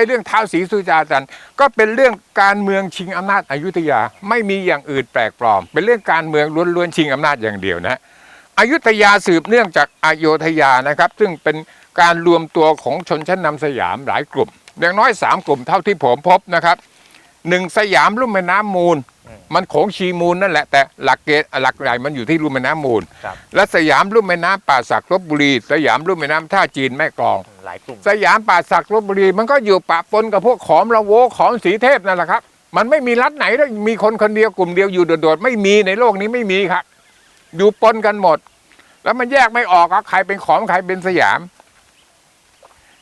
อ้เรื่องท้าวศรีสุจาจันทร์ก็เป็นเรื่องการเมืองชิงอำนาจอยุธยา ไม่มีอย่างอื่นแปลกปลอม เป็นเรื่องการเมืองล้วนๆชิงอำนาจอย่างเดียวนะอยุธยาสืบเนื่องจากอโยธยานะครับ ซึ่งเป็นการรวมตัวของชนชั้นนำสยามหลายกลุ่มอย่างน้อยสามกลุ่มเท่าที่ผมพบนะครับหนึ่งสยามลุ่มแม่น้ำมูล มันโขงชีมูลนั่นแหละแต่หลักเกณฑ์หลักใหญ่มันอยู่ที่ลุ่มแม่น้ำมูล ครับ และสยามลุ่มแม่น้ำป่าสักลบบุรี สยามลุ่มแม่น้ำท่าจีนแม่กลอง หลายกลุ่ม สยามป่าสักลบบุรี มันก็อยู่ปะปนกับพวกขอมละโวขอมสีเทพนั่นแหละครับ มันไม่มีรัฐไหนแล้วมีคนคนเดียวกลุ่มเดียวอยู่โดดๆไม่มีในโลกนี้ไม่มีครับ อยู่ปนกันหมด แล้วมันแยกไม่ออกว่าใครเป็นขอมใครเป็นสยาม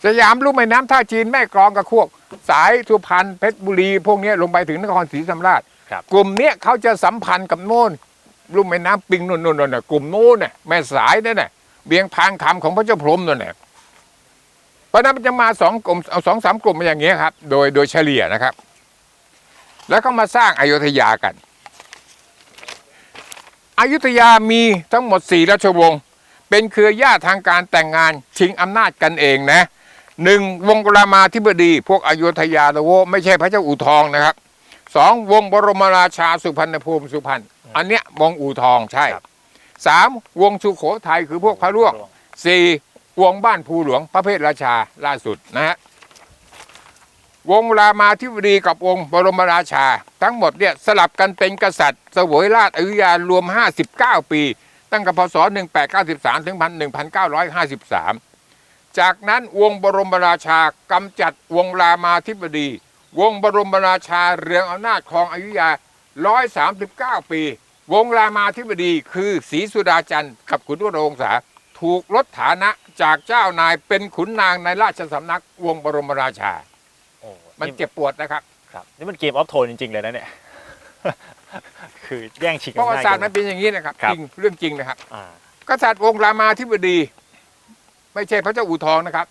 สยามลุ่มแม่น้ำท่าจีนแม่กลองกับพวก สายสุพรรณเพชรบุรี พวกเนี้ยลงไปถึงนครศรีธรรมราช ครับกลุ่มเนี้ยเขาจะสัมพันธ์กับโน่นลุ่มแม่น้ำปิงโน่นนู่นนู่นน่ะกลุ่มโน้นน่ะแม่สายนั่นน่ะเบียงพานคำของพระเจ้าพรหมนั่นน่ะเพราะนั้นมันจะมาสองกลุ่มเอาสองสามกลุ่มมาอย่างเงี้ยครับ โดยโดยเฉลี่ยนะครับ แล้วก็มาสร้างอายุทยากันอายุทยามีทั้งหมดสี่ราชวงศ์เป็นเครือญาติทางการแต่งงานชิงอำนาจกันเองนะหนึ่งวงกรามาธิบดี พวกอยุธยาละโวไม่ใช่พระเจ้าอู่ทองนะครับ สองวงบรมราชาสุพรรณภูมิสุพรรณอันเนี้ยวงอู่ทองใช่ครับสามวงสุโขทัยคือพวกพระร่วงสี่วงบ้านภูหลวงพระเพทราชาล่าสุดนะฮะวงรามาธิบดีกับวงบรมราชา ทั้งหมดเนี่ยสลับกันเป็นกษัตริย์เสวยราชอยุธยารวม 59 ปี ตั้งแต่พศ 1893 ถึง 1953 จากนั้นวงบรมราชากำจัดวงรามาธิบดี วงบรมราชาเรืองอำนาจครองอยุธยา 139 ปี วงรามาธิบดีคือศรีสุดาจันทร์กับขุนวรวงศาถูกลดฐานะจากเจ้านายเป็นขุนนางในราชสำนักวงบรมราชา โอ้มันเจ็บปวดนะครับ ครับ นี่มันเกมออฟโทนจริง ๆ เลยนะเนี่ย คือแย่งชิงประวัติศาสตร์กัมันเป็นอย่างนี้นะครับครับ จริงเรื่องจริงนะครับ อ่ากษัตริย์วงรามาธิบดี ไม่ใช่พระเจ้าอู่ทองนะครับ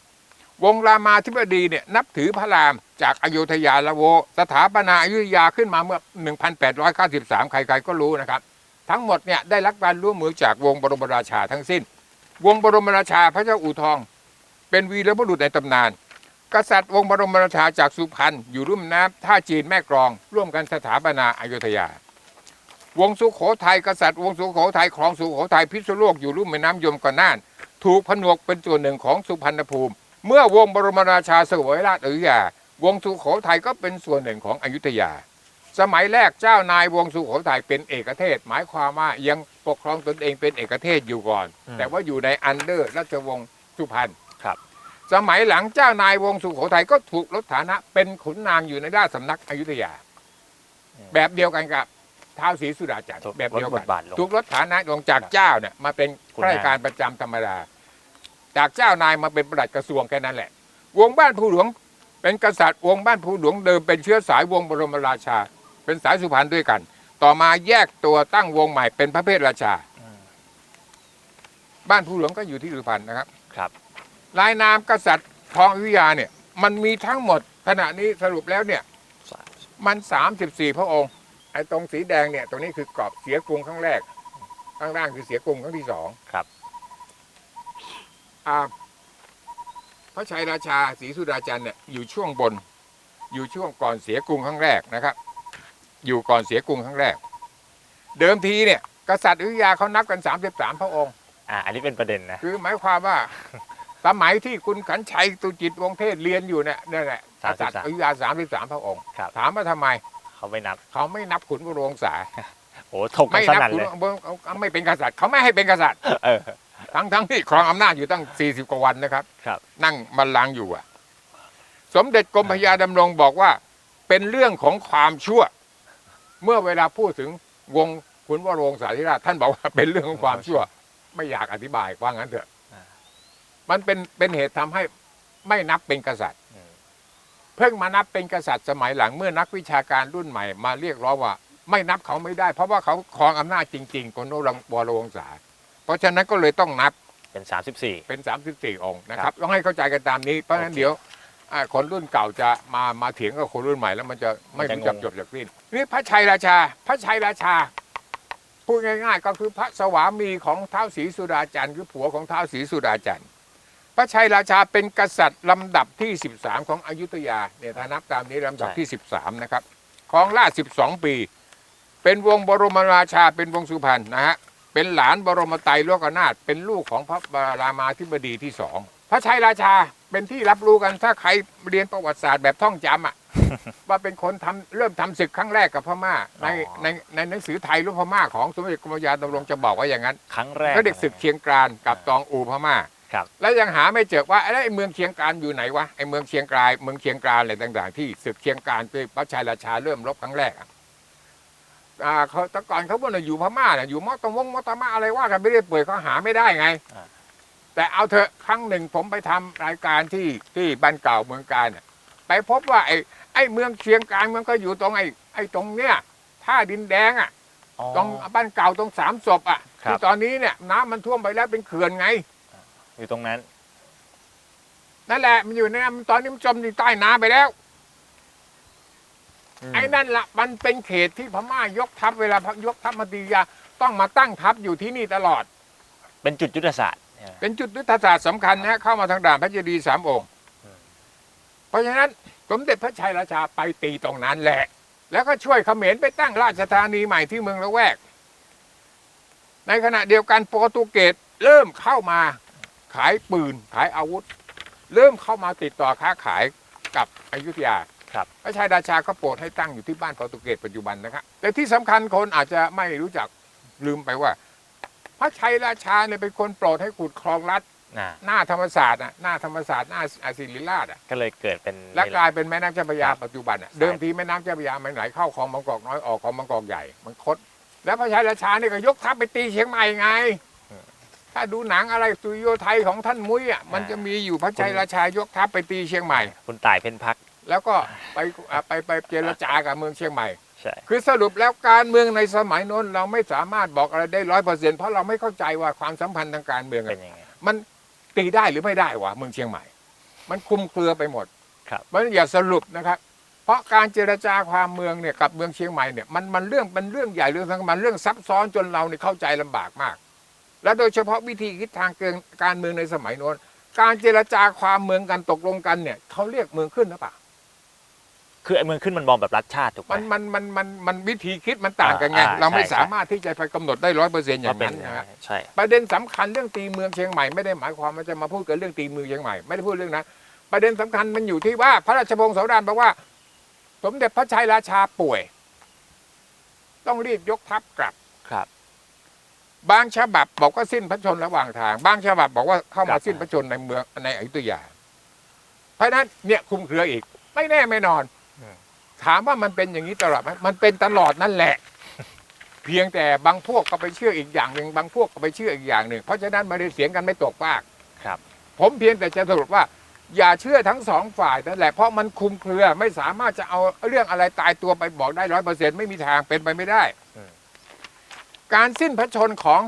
วงรามาธิบดีเนี่ยนับถือพระรามจากอโยธยาละโว สถาปนาอยุธยาขึ้นมาเมื่อ 1893 ใครๆก็รู้นะครับ ทั้งหมดเนี่ยได้รับการร่วมมือจากวงบรมราชาทั้งสิ้น วงบรมราชาพระเจ้าอู่ทอง เป็นวีรบุรุษในตำนาน กษัตริย์วงบรมราชาจากสุพรรณอยู่รุ่มน้ำท่าจีนแม่กลอง ร่วมกันสถาปนาอยุธยา วงสุโขทัยกษัตริย์วงสุโขทัยครองสุโขทัยพิษณุโลกอยู่รุ่มแม่น้ำยมกับน่าน ถูกผนวกเป็นส่วนหนึ่งของสุพรรณภูมิ เมื่อวงบรมราชาเสวยราชอยุธยาวงสุโขทัยก็เป็นส่วนหนึ่งของอยุธยา สมัยแรกเจ้านายวงสุโขทัยเป็นเอกเทศ หมายความว่ายังปกครองตนเองเป็นเอกเทศอยู่ก่อน แต่ว่าอยู่ในอันเดอร์ราชวงศ์สุพรรณครับสมัยหลังเจ้านายวงสุโขทัยก็ถูกลดฐานะ เป็นขุนนางอยู่ในราชสำนักอยุธยา แบบเดียวกันกับท้าวศรีสุดาจันทร์ถูกแบบเดียวลดบกันทบาทลงถูกลดฐานะลงจากเจ้าเนี่ยมาเป็นขุนข้านางราชการประจำธรรมดา จากเจ้านายมาเป็นประหลัดกระทรวงแค่นั้นแหละ วงบ้านภูหลวงเป็นกษัตริย์วงบ้านภูหลวงเดิมเป็นเชื้อสายวงบรมราชา เป็นสายสุพรรณด้วยกัน ต่อมาแยกตัวตั้งวงใหม่เป็นพระเพทราชาอืมบ้านภูหลวงก็อยู่ที่สุพรรณนะครับครับลายนามกษัตริย์ทองอยุธยาเนี่ยมันมีทั้งหมดขณะนี้สรุปแล้วเนี่ยมัน 34 พระองค์ไอ้ตรงสีแดงเนี่ยตรงนี้คือกรอบเสียกรุงครั้งแรกข้างล่างคือเสียกรุงครั้งที่สองครับอ่า พระชัยราชาศรีสุดาจันทร์เนี่ยอยู่ช่วงบน อยู่ช่วงก่อนเสียกรุงครั้งแรกนะครับ อยู่ก่อนเสียกรุงครั้งแรก เดิมทีเนี่ยกษัตริย์อยุธยาเขานับกัน33พระองค์ อ่าอันนี้เป็นประเด็นนะ คือหมายความว่า สมัยที่คุณขันชัยตุจิตวงศ์เทศเรียนอยู่เนี่ยนั่นแหละกษัตริย์อยุธยา33พระองค์ ครับ ถามว่าทำไม เขาไม่นับ เขาไม่นับขุนวรวงศาโอ้ถกกันไม่สนับนั่นขุนเลยไม่เป็นกษัตริย์เขาไม่ให้เป็นกษัตริย์ เออ ทั้งทั้งที่ครองอำนาจอยู่ตั้ง 40 กว่าวันนะครับ ครับ นั่งบัลลังก์อยู่อะสมเด็จกรมพระยาดำรงบอกว่า เป็นเรื่องของความชั่ว เมื่อเวลาพูดถึงวงขุนวรวงศาธิราชท่านบอกว่าเป็นเรื่องของความชั่ว ไม่อยากอธิบายว่างั้นเถอะอ่ามันเป็นเป็นเหตุทำให้ไม่นับเป็นกษัตริย์อืมเพิ่งมานับเป็นกษัตริย์สมัยหลังเมื่อนักวิชาการรุ่นใหม่มาเรียกร้องว่า ไม่นับเขาไม่ได้ เพราะว่าเขาครองอำนาจจริง ๆคนโนรังวรวงศา เพราะฉะนั้นก็เลยต้องนับเป็นสามสิบสี่เป็น 34 องค์นะคครัรับบต้องให้เข้าใจกันตามนี้ เพราะฉะนั้นโอเคเดี๋ยวอ่าคนรุ่นเก่าจะมามาเถียงกับคนรุ่นใหม่แล้วมันจะไม่มันรู้จะจักงง จบจากสิ้นนี่พระชัยราชา พระชัยราชา พูดง่าย ๆ ก็คือพระสวามีของท้าวศรีสุดาจันทร์คือผัวของท้าวศรีสุดาจันทร์พระชัยราชาเป็นกษัตริย์ลำดับที่ 13 ของอยุธยาเนี่ยถ้านับตามนี้ลำดับที่ 13 นะครับครองราชย์12 ปี เป็นวงบรมราชาเป็นวงสุพรรณนะฮะ เป็นหลานบรมไตรโลกนาถเป็นลูกของพระบรามาธิบดีที่สองพระชัยราชาเป็นที่รับรู้กันถ้าใครเรียนประวัติศาสตร์แบบท่องจำอะ ว่าเป็นคนทำเริ่มทำศึกครั้งแรกกับพม่าในอ๋อในในหนังสือไทยรูปพม่าของสมเด็จกรมยาดำรงจะบอกว่าอย่างนั้น ครั้งแรกเขาเด็กศึกเชียงกรานกับตองอูพม่าครับแล้วยังหาไม่เจอว่าไอ้เมืองเชียงกรานอยู่ไหนวะไอ้เมืองเชียงกรายเมืองเชียงกรานอะไรต่าง ๆ ที่ศึกเชียงกรานที่พระชัยราชาเริ่มรบครั้งแรกอะ อ่าเขาแต่ก่อนเขาบอกว่าอยู่พม่าน่ะอยู่มอตะวงมอตะมาอะไรว่ากันไม่ได้เปิดเขาหาไม่ได้ไง อ่า แต่เอาเถอะครั้งหนึ่งผมไปทำรายการที่ที่บ้านเก่าเมืองการน่ะไปพบว่าไอ้ไอ้เมืองเชียงกรานมันก็อยู่ตรงไอ้ไอ้ตรงเนี้ยท่าดินแดงอะ อ๋อ ตรงบ้านเก่าตรงสามศพอะครับ ที่ตอนนี้เนี่ยน้ำมันท่วมไปแล้วเป็นเขื่อนไง อยู่ตรงนั้น นั่นแหละมันอยู่ในน้ำตอนนี้มันจมอยู่ใต้น้ำไปแล้วม ไอ้นั่นละมันเป็นเขตที่พม่ายกทัพเวลายกทัพมาตียาต้องมาตั้งทัพอยู่ที่นี่ตลอด เป็นจุดยุทธศาสตร์เนี่ยเป็นจุดยุทธศาสตร์สำคัญนะฮะเข้ามาทางด่านพระเจดีย์สามองค์อืมเพราะฉะนั้นสมเด็จพระชัยราชาไปตีตรงนั้นแหละ แล้วก็ช่วยเขมรไปตั้งราชธานีใหม่ที่เมืองละแวก ในขณะเดียวกันโปรตุเกสเริ่มเข้ามาขายปืนขายอาวุธ เริ่มเข้ามาติดต่อค้าขายกับอยุธยา ครับ พระชัยราชาก็โปรดให้ตั้งอยู่ที่บ้านโปรตุเกสปัจจุบันนะครับแต่ที่สำคัญคนอาจจะไม่รู้จักลืมไปว่า พระชัยราชาเนี่ยเป็นคนโปรดให้ขุดคลองลัดน่ะหน้าธรรมศาสตร์อะหน้าธรรมศาสตร์หน้าอาศิริราชอะก็เลยเกิดเป็น และกลายเป็นแม่น้ำเจ้าพระยาครับปัจจุบันอะเดิมทีแม่น้ำเจ้าพระยามันไหลเข้าคลองบางกอกน้อยออกคลองบางกอกใหญ่มันคด แล้วพระชัยราชาเนี่ยก็ยกทัพไปตีเชียงใหม่ไง ถ้าดูหนังอะไรสุริโยไทยของท่านมุ้ยอะมันจะมีอยู่พระชัยราชายกทัพไปตีเชียงใหม่ คุณต่ายเพ็ญพัก แล้วก็ไปอะไปไปเจรจากับเมืองเชียงใหม่ ใช่ คือสรุปแล้วการเมืองในสมัยโน้นเราไม่สามารถบอกอะไรได้ร้อยเปอร์เซ็นต์เพราะเราไม่เข้าใจว่าความสัมพันธ์ทางการเมืองเป็อะนยังไง มันตีได้หรือไม่ได้วะเมืองเชียงใหม่ มันคลุมเครือไปหมดครับมันอย่าสรุปนะครับ เพราะการเจรจาความเมืองเนี่ยกับเมืองเชียงใหม่เนี่ยมันมันเรื่องมันเรื่องใหญ่เรื่องสำคัญมันเรื่องซับซ้อนจนเราเนี่ยเข้าใจลำบากมาก และโดยเฉพาะวิธีคิดทางเกินการเมืองในสมัยโน้น การเจรจาความเมืองกันตกลงกันเนี่ยเขาเรียกเมืองขึ้นหรือเปล่า คือไอ้เมืองขึ้นมันมองแบบรัฐชาติถูกไหม มันมันมันมันมันวิธีคิดมันต่างกันไง อ่าเราไม่ใช่ สามารถที่จะไปกำหนดได้ร้อยเปอร์เซ็นต์อย่างเป็นั้นนะฮะใช่ ประเด็นสำคัญเรื่องตีเมืองเชียงใหม่ไม่ได้หมายความว่าจะมาพูดกันเรื่องตีเมืองเชียงใหม่ไม่ได้พูดเรื่องนั้นประเด็นสำคัญมันอยู่ที่ว่าพระราชวงศ์เสาดานบอกว่า สมเด็จพระชัยราชาป่วย ต้องรีบยกทัพกลับ ครับ บางฉบับบอกว่าสิ้นพระชนม์ระหว่างทาง บางฉบับบอกว่าเข้าครัมาบ สิ้นพระชนม์ในเมืองในอยุธยา เพราะฉะนั้นเนี่ยคลุมเครืออีก ไม่แน่ไม่นอน ถามว่ามันเป็นอย่างนี้ตลอดไหมมันเป็นตลอดนั่นแหละ เพียงแต่บางพวกก็ไปเชื่ออีกอย่างหนึ่งบางพวกก็ไปเชื่ออีกอย่างหนึ่งเพราะฉะนั้นไม่ได้เสียงกันไม่ตกฟากครับ ผมเพียงแต่จะสรุปว่า อย่าเชื่อทั้งสองฝ่ายนั่นแหละเพราะมันคลุมเครือไม่สามารถจะเอาเรื่องอะไรตายตัวไปบอกได้ร้อยเปอร์เซ็นต์ไม่มีทางเป็นไปไม่ได้อืมการสิ้นพระชนม์ของ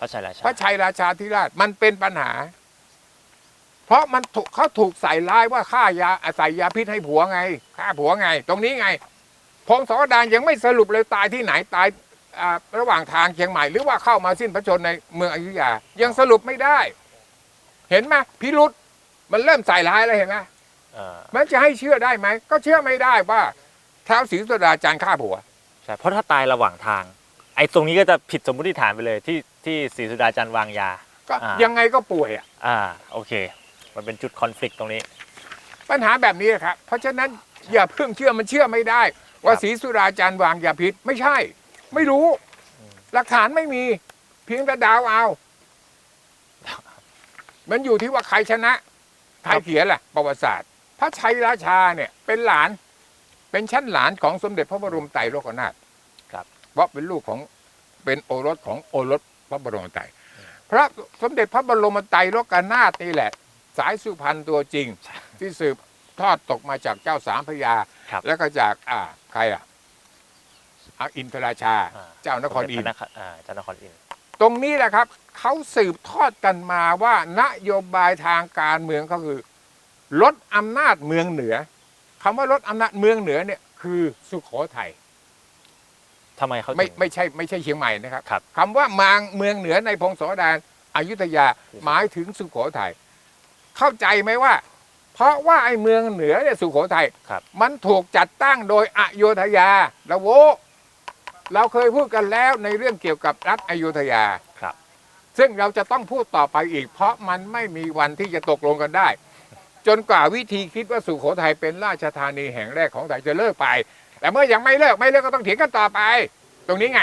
พระชัยราชาพระชัยราชาธิราชมันเป็นปัญหา เพราะมันถูกเขาถูกใส่ร้ายว่าฆ่ายาใส่ยาพิษให้ผัวไงฆ่าผัวไง ตรงนี้ไงพงศาวดารยังไม่สรุปเลยตายที่ไหนตายอ่าระหว่างทางเชียงใหม่ หรือว่าเข้ามาสิ้นพระชนม์ในเมืองอยุธยา ยังสรุปไม่ได้ เห็นไหมพิรุษมันเริ่มใส่ร้ายแล้วเห็นไหมเออมันจะให้เชื่อได้ไหมก็เชื่อไม่ได้ว่าท้าวศรีสุดาจารย์ฆ่าผัวใช่เพราะถ้าตายระหว่างทาง ไอ้ตรงนี้ก็จะผิดสมมติฐานไปเลยที่ที่ศรีสุดาจันทร์วางยาก็อ่ายัยังไงก็ป่วยอะอ่าโอเค มันเป็นจุดคอนฟ lict ตรงนี้ ปัญหาแบบนี้ครับ เพราะฉะนั้นอย่าเพิ่งเชื่อมันเชื่อไม่ได้ ว่าครับศรีสุราจารย์วางยาพิษไม่ใช่ ไม่รู้อืมหลักฐานไม่มี เพียงแต่ดาวเอา มันอยู่ที่ว่าใครชนะใครเขียนแหละประวัติศาสตร์ พระชัยราชาเนี่ย เป็นหลาน เป็นชั้นหลานของสมเด็จพระบรมไตรโลกนาถครับ เพราะเป็นลูกของเป็นโอรสของโอรสพระบรมไตรพระสมเด็จพระบรมไตรโลกนาถนี่แหละ สายสุพรรณตัวจริง ที่สืบทอดตกมาจากเจ้าสามพระยา ครับ แล้วก็จากอ่าใครอะอะอินทราชา อ่า เจ้านครอินทร์สมเด็จพระอ่าเจ้านครอินทร์ ตรงนี้แหละครับเขาสืบทอดกันมาว่านโยบายทางการเมืองก็คือ ลดอำนาจเมืองเหนือคำว่าลดอำนาจเมืองเหนือเนี่ยคือสุโขทัยทำไมเขาไม่ถึงไม่ใช่ไม่ใช่เชียงใหม่นะครับครับ คำว่ามางเมืองเหนือในพงศาวดารอยุธยาหมายถึงสุโขทัย เข้าใจไหมว่า เพราะว่าไอ้เมืองเหนือเนี่ยสุโขทัยครับ มันถูกจัดตั้งโดยอโยธยาละโวเราเคยพูดกันแล้วในเรื่องเกี่ยวกับรัฐอโยธยาครับ ซึ่งเราจะต้องพูดต่อไปอีก เพราะมันไม่มีวันที่จะตกลงกันได้ จนกว่าวิธีคิดว่าสุโขทัยเป็นราชธานีแห่งแรกของไทยจะเลิกไป แต่เมื่อยังไม่เลิกไม่เลิกก็ต้องเถียงกันต่อไป ตรงนี้ไง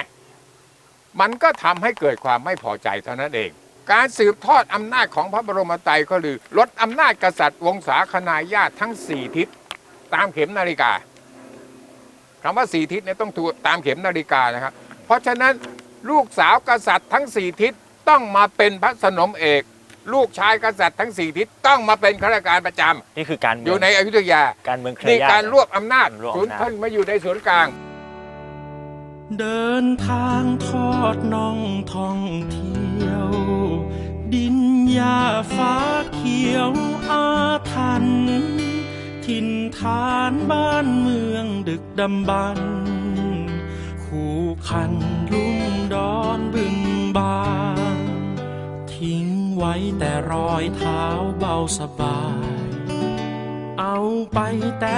มันก็ทำให้เกิดความไม่พอใจเท่านั้นเอง การสืบทอดอำนาจของพระบรมไตรก็คือลดอำนาจกษัตริย์วงศาคณาญาติทั้งสี่ทิศตามเข็มนาฬิกาคำว่าสี่ทิศเนี่ยต้องถูกตามเข็มนาฬิกานะครับ เพราะฉะนั้นลูกสาวกษัตริย์ทั้งสี่ทิศต้องมาเป็นพระสนมเอก ลูกชายกษัตริย์ทั้งสี่ทิศต้องมาเป็นข้าราชการประจำนี่คือการอเมืยู่องในอยุธยาการเมืองเครือนี่ญาติการรวบอำนาจรวบอำนาจศูนย์ท่านมาอยู่ในศูนย์กลางเดินทางทอดน่องท่องเที่ยวดิน หญ้าฟ้าเขียวอาทันถิ่นฐานบ้านเมืองดึกดำบรรคู่คันลุ่มดอนบึงบานทิ้งไว้แต่รอยเท้าเบาสบาย เอาไปแต่